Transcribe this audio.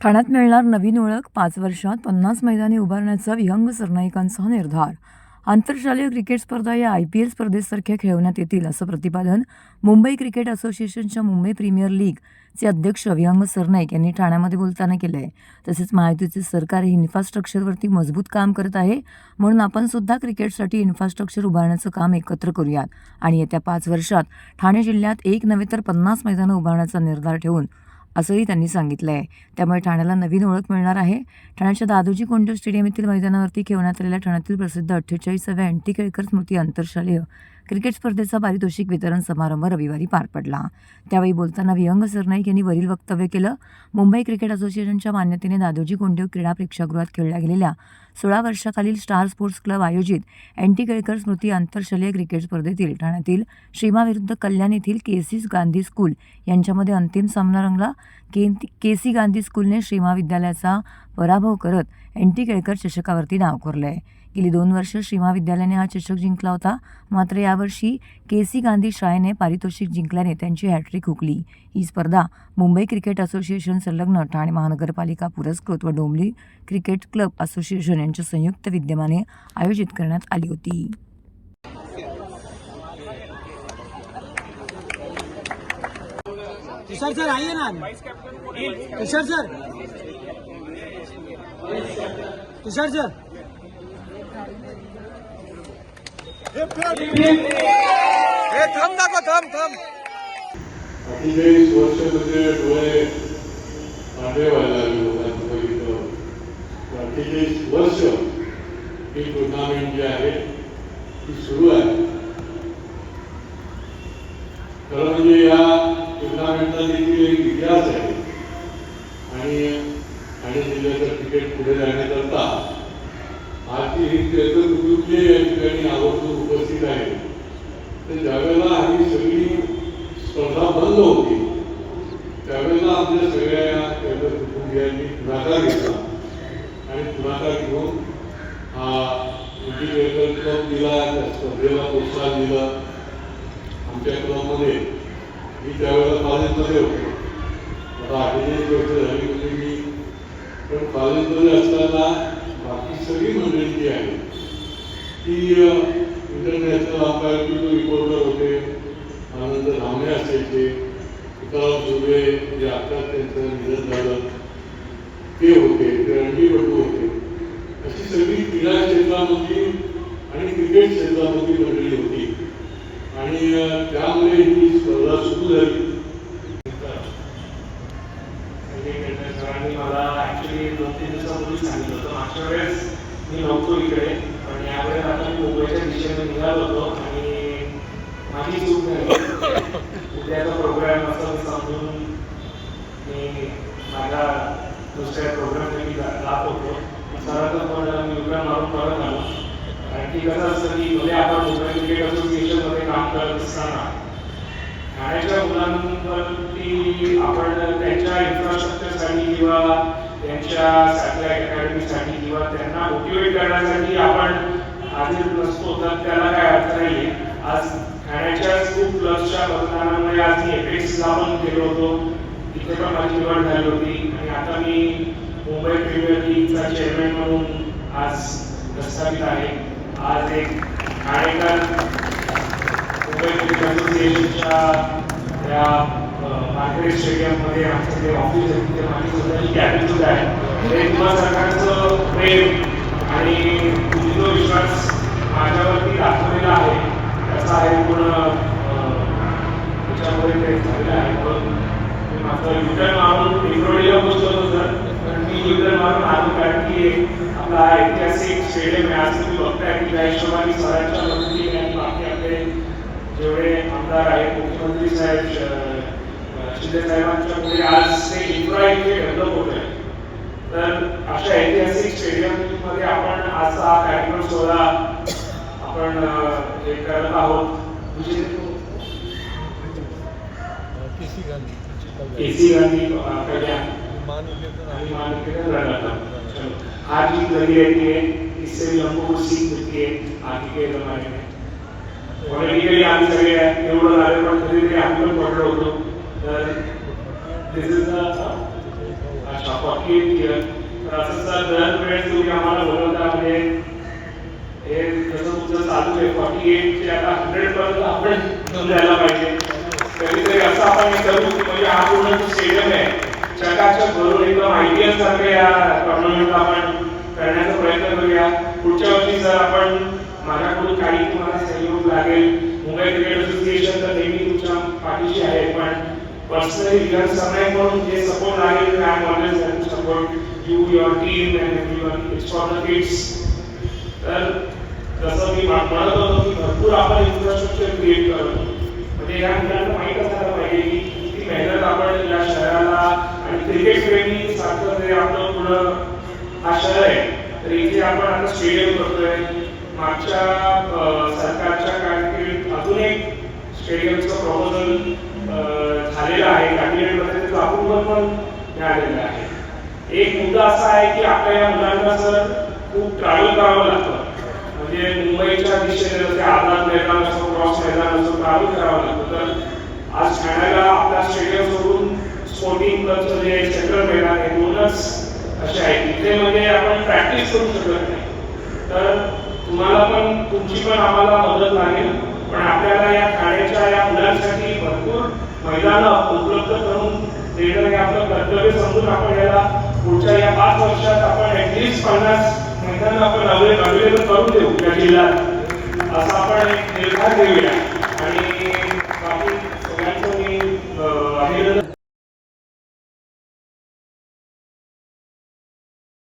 ठाण्यात मिळणार नवीन ओळख पाच वर्षात पन्नास मैदानी उभारण्याचा विहंग सरनाईकांचा निर्धार. आंतरशालेय क्रिकेट स्पर्धा या आय पी एल स्पर्धेसारख्या खेळवण्यात येतील असं प्रतिपादन मुंबई क्रिकेट असोसिएशनच्या मुंबई प्रीमियर लीगचे अध्यक्ष विहंग सरनाईक यांनी ठाण्यामध्ये बोलताना केलं आहे तसेच महायुतीचे सरकार हे इन्फ्रास्ट्रक्चरवरती मजबूत काम करत आहे म्हणून आपण सुद्धा क्रिकेटसाठी इन्फ्रास्ट्रक्चर उभारण्याचं काम एकत्र करूयात. आणि येत्या पाच वर्षात ठाणे जिल्ह्यात एक नव्हे तर पन्नास मैदानं उभारण्याचा निर्धार ठेवून असंही त्यांनी सांगितलं आहे त्यामुळे ठाण्याला नवीन ओळख मिळणार आहे. ठाण्याच्या दादोजी कोंडे स्टेडियम येथील मैदानावरती खेळण्यात आलेल्या ठाण्यातील प्रसिद्ध अठ्ठेचाळीसाव्या अँटी केळकर स्मृती आंतरशालेय क्रिकेट स्पर्धेचा पारितोषिक वितरण समारंभ रविवारी पार पडला. त्यावेळी बोलताना विहंग सरनाईक यांनी वरील वक्तव्य केलं. मुंबई क्रिकेट असोसिएशनच्या मान्यतेने दादोजी कोंडेव क्रीडा प्रेक्षागृहात खेळल्या गेलेल्या सोळा वर्षाखालील स्टार स्पोर्ट्स क्लब आयोजित एंटी केळकर स्मृती आंतरशालेय क्रिकेट स्पर्धेतील ठाण्यातील श्रीमाविरुद्ध कल्याण येथील केसी गांधी स्कूल यांच्यामध्ये अंतिम सामना रंगला. के केसी गांधी स्कूलने श्रीमा विद्यालयाचा पराभव करत एंटी केळकर चषकावरती नाव कोरलं आहे गेली दोन वर्ष श्रीमा विद्यालयाने हा चषक जिंकला होता. मात्र यावर्षी के सी गांधी शाळेने पारितोषिक जिंकल्याने त्यांची हॅट्रिक हुकली. ही स्पर्धा मुंबई क्रिकेट असोसिएशन संलग्न ठाणे महानगरपालिका पुरस्कृत व डोंबली क्रिकेट क्लब असोसिएशन यांच्या संयुक्त विद्यमाने आयोजित करण्यात आली होती. सर सर आइए ना? सर? तुषार सर. हे थांब दाखव थांब थांब. अठ्ठेचाळीस वर्ष म्हणजे डोळे पांढरे व्हायला लागले लोकांचं बघितलं. अठ्ठेचाळीस वर्ष ही टुर्नामेंट जी आहे ती सुरू आहे. खरं म्हणजे या टुर्नामेंटचा देखील एक इतिहास आहे. आणि ठाणे जिल्ह्याचं क्रिकेट पुढे जाण्याकरता आजची ही चेतन कुटुंबीय या ठिकाणी आवर्जून उपस्थित आहे. तर ज्यावेळेला ही सगळी स्पर्धा बंद होती त्यावेळेला आपल्या सगळ्या या चेतन कुटुंबियांनी पुढाकार घेतला. आणि पुढाकार घेऊन हा इंटिग्रेटर क्लब दिला त्या स्पर्धेला प्रोत्साहन दिलं. आमच्या क्लबमध्ये मी त्यावेळेला कॉलेजमध्ये होतो. आता अठ्ठेचाळीस वर्ष झाली म्हणजे मी पण कॉलेजमध्ये असताना बाकी सगळी मंडळी जी आहे ती इंटरनॅशनल अंपायर रिपोर्टर होते त्यानंतर धामणे असायचे तुकाराम दुबे जे आता त्यांचं निधन झालं ते होते ते रणजीपटू होते. अशी सगळी क्रीडा क्षेत्रामधली आणि क्रिकेट क्षेत्रामधली मंडळी होती. आणि त्यामुळे ही स्पर्धा सुरू झाली. आणि मला दोन तीन दिवसापूर्वी सांगितलं होतं. मागच्या वेळेस मी नव्हतो इकडे पण यावेळेस आता मी मुंबईच्या दिशेने निघालो होतो आणि माझी चूक झाली. उद्याचा प्रोग्राम असं समजून मी दुसऱ्या जात होतो. सरांचा पण मी उद्या मारून परत आलो. कारण की कसं असतं की भले आपण मुंबई क्रिकेट असोसिएशनमध्ये काम करत असताना ठाण्याच्या मुलांवरती आपण त्यांच्या इन्फ्रास्ट्रक्चरसाठी किंवा त्यांच्या सॅटेलाइट अकॅडमीसाठी किंवा त्यांना मोटिवेट करण्यासाठी आपण हाजीर नसतो तर त्याला काय अर्थ नाहीये. आज ठाण्याच्या खूप क्लबच्या मतदानामुळे आज मी एपेक्सला पण गेलो होतो. तिथे पण माझी निवड झाली होती. आणि आता मी मुंबई प्रीमियर लीगचा चेअरमॅन म्हणून आज प्रस्थापित आहे. आज एक ठाणेकर मुंबई प्रीमियर असोसिएशनच्या त्या मार्केट स्टेडियममध्ये आमचं जे ऑफिस आहे तिथे माझी स्वतःची कॅबिन सुद्धा आहे. ते तुम्हा सरकारचं प्रेम आणि तुम्ही जो विश्वास माझ्यावरती दाखवलेला आहे. त्याचा हे पूर्ण अं, त्याच्यामध्ये ते झालेलं आहे. पण मी माझं युटर्न मारून विक्रोडीला पोहोचलो सर. पण मी युटर्न मारून आलो कारण की आपला ऐतिहासिक स्टेडियम आहे. आज तुम्ही बघताय की त्या हिशोबाने सरांच्या मदतीने आणि बाकी आपले जेवढे आमदार आहेत मुख्यमंत्री साहेब शिंदे साहेबांच्या पुढे आज ते इन्फ्रा इथे डेव्हलप होत आहे तर अशा ऐतिहासिक स्टेडियम मध्ये आपण आज हा कार्यक्रम सोहळा आपण हे करत आहोत. म्हणजे केसी गांधी कल्याण. आज जी लगी रहती है इससे भी हमको कुछ सीख मिलती है आगे के जमाने में. पॉलिटिकली आम्ही सगळे निवडून आले पण कधीतरी आम्ही पण पडलो होतो. तर this is the forty eight असं सर दरवेळेस तुम्ही आम्हाला बोलवता म्हणजे हे जसं तुमचं चालू आहे फॉर्टी एटचे आता हंड्रेड पर्यंत आपण जायला पाहिजे कधीतरी असं आपण हे करू की म्हणजे हा पूर्ण स्टेडियम आहे चकाचक भरून एकदम आय पी एल सारखं या टुर्नामेंट आपण करण्याचा प्रयत्न करूया पुढच्या वर्षी जर आपण माझ्याकडून काही तुम्हाला सहयोग लागेल मुंबई क्रिकेट असोसिएशन तर नेहमी तुमच्या पाठीशी आहे पण personally पर्सनली विकास सरनाईक म्हणून support I am always happy to support you, your team and everyone, it's for the kids. तर जसं मी म्हणत होतो की भरपूर आपण इन्फ्रास्ट्रक्चर क्रिएट करतो म्हणजे या मुलांना माहीत असायला पाहिजे की किती मेहनत आपण या शहराला आणि क्रिकेट प्रेमी सारखं जे आपलं पुढं हा शहर आहे तर इथे आपण आता स्टेडियम करतोय मागच्या सरकारच्या काळात अजून एक स्टेडियमचं प्रपोजल झालेलं आहे. कॅबिनेटमध्ये त्याचं पण मिळालेलं आहे. एक मुद्दा असा आहे की आपल्या या मुलांना सर खूप ट्रॅव्हल करावं लागतं. म्हणजे मुंबईच्या दिशेने जसे आझाद मैदान असो क्रॉस मैदान असो ट्रॅव्हल करावं लागतं. तर आज ठाण्याला आपला स्टेडियम सोडून स्पोर्टिंग क्लबचं जे सेंट्रल मैदान आहे दोनच असे आहेत. तिथे म्हणजे आपण प्रॅक्टिस करू शकत नाही. तर तुम्हाला पण तुमची पण आम्हाला मदत लागेल. पण आपल्याला या ठाण्याच्या या मुलांसाठी भरपूर महिलांना उपलब्ध करून देणं हे आपलं कर्तव्य समजून आपण याला पुढच्या या पाच वर्षात आपण ऍटलीस्ट पन्नास महिलांना आपण अवेलेबल करून देऊ या जिल्ह्यात. असा आपण एक निर्धार घेऊया आणि